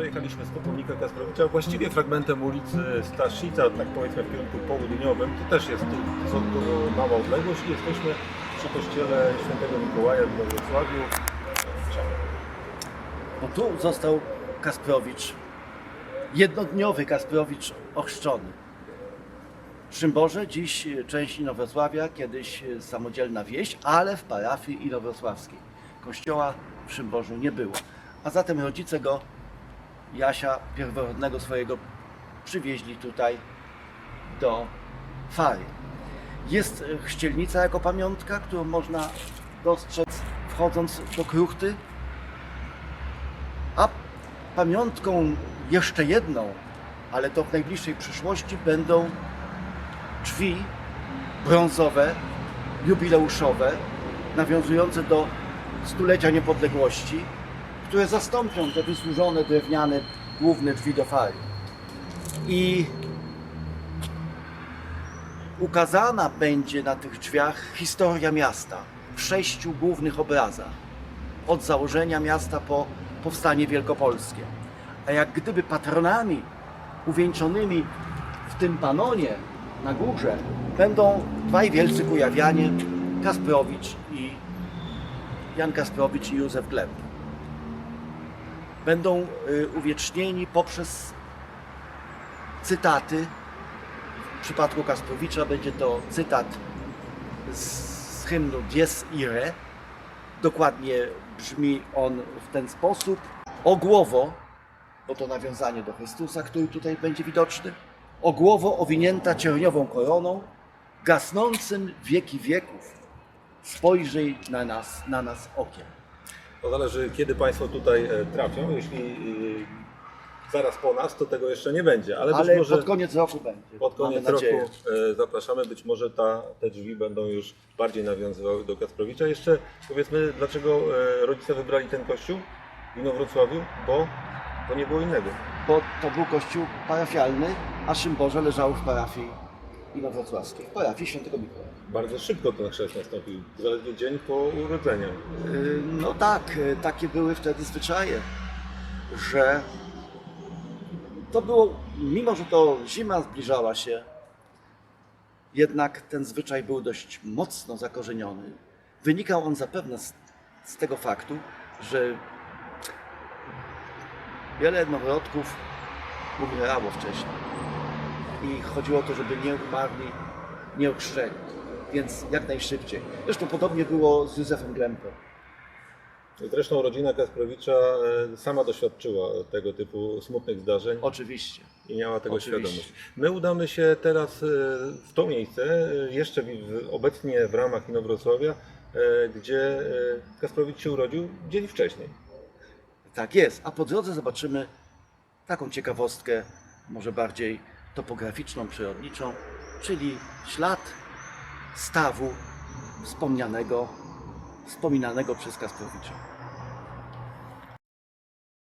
przejechaliśmy z pomnika Kasprowicza, właściwie fragmentem ulicy Staszica, tak powiedzmy w kierunku południowym. To też jest to, to mała odległość i jesteśmy przy kościele świętego Mikołaja w Wrocławiu. Bo tu został Kasprowicz, jednodniowy Kasprowicz ochrzczony. Szymborze dziś część Inowrocławia, kiedyś samodzielna wieś, ale w parafii inowrocławskiej. Kościoła w Szymborzu nie było. A zatem rodzice go, Jasia pierworodnego swojego, przywieźli tutaj do Fary. Jest e, chrzcielnica jako pamiątka, którą można dostrzec wchodząc do kruchty. A pamiątką jeszcze jedną, ale to w najbliższej przyszłości będą drzwi brązowe, jubileuszowe, nawiązujące do stulecia niepodległości, które zastąpią te wysłużone drewniane główne drzwi do fali. I ukazana będzie na tych drzwiach historia miasta w sześciu głównych obrazach od założenia miasta po powstanie wielkopolskie. A jak gdyby patronami uwieńczonymi w tym panonie na górze będą dwaj wielcy kujawianie, Kasprowicz i Jan Kasprowicz i Józef Gleb. Będą y, uwiecznieni poprzez cytaty. W przypadku Kasprowicza będzie to cytat z hymnu Dies Irae, Dokładnie brzmi on w ten sposób. O głowo, bo to nawiązanie do Chrystusa, który tutaj będzie widoczny. O głowo owinięta cierniową koroną, gasnącym wieki wieków, spojrzyj na nas, na nas okiem. To zależy kiedy Państwo tutaj e, trafią. Jeśli e, zaraz po nas, to tego jeszcze nie będzie, ale, Ale być może pod koniec roku będzie. pod koniec mamy nadzieję. roku e, zapraszamy. Być może ta, te drzwi będą już bardziej nawiązywały do Kasprowicza. Jeszcze powiedzmy, dlaczego rodzice wybrali ten kościół w Inowrocławiu? Bo, bo nie było innego. Bo to był kościół parafialny, a Szymborze leżało w parafii inowrocławskiej, w parafii świętego Mikołaja. Bardzo szybko ten chrzest nastąpił, zaledwie dzień po urodzeniu. Y, No tak, y, takie były wtedy zwyczaje, że to było, mimo że to zima zbliżała się, jednak ten zwyczaj był dość mocno zakorzeniony. Wynikał on zapewne z, z tego faktu, że wiele noworodków umierało wcześniej i chodziło o to, żeby nie umarli nieuchrzczeni, więc jak najszybciej. Zresztą podobnie było z Józefem Glempem. Zresztą rodzina Kasprowicza e, sama doświadczyła tego typu smutnych zdarzeń Oczywiście. i miała tego Oczywiście. świadomość. My udamy się teraz e, w to miejsce, e, jeszcze obecnie w ramach Inowrocławia, gdzie Kasprowicz się urodził dzień wcześniej. Tak jest. A po drodze zobaczymy taką ciekawostkę, może bardziej topograficzną, przyrodniczą, czyli ślad stawu wspomnianego, wspominanego przez Kasprowicza.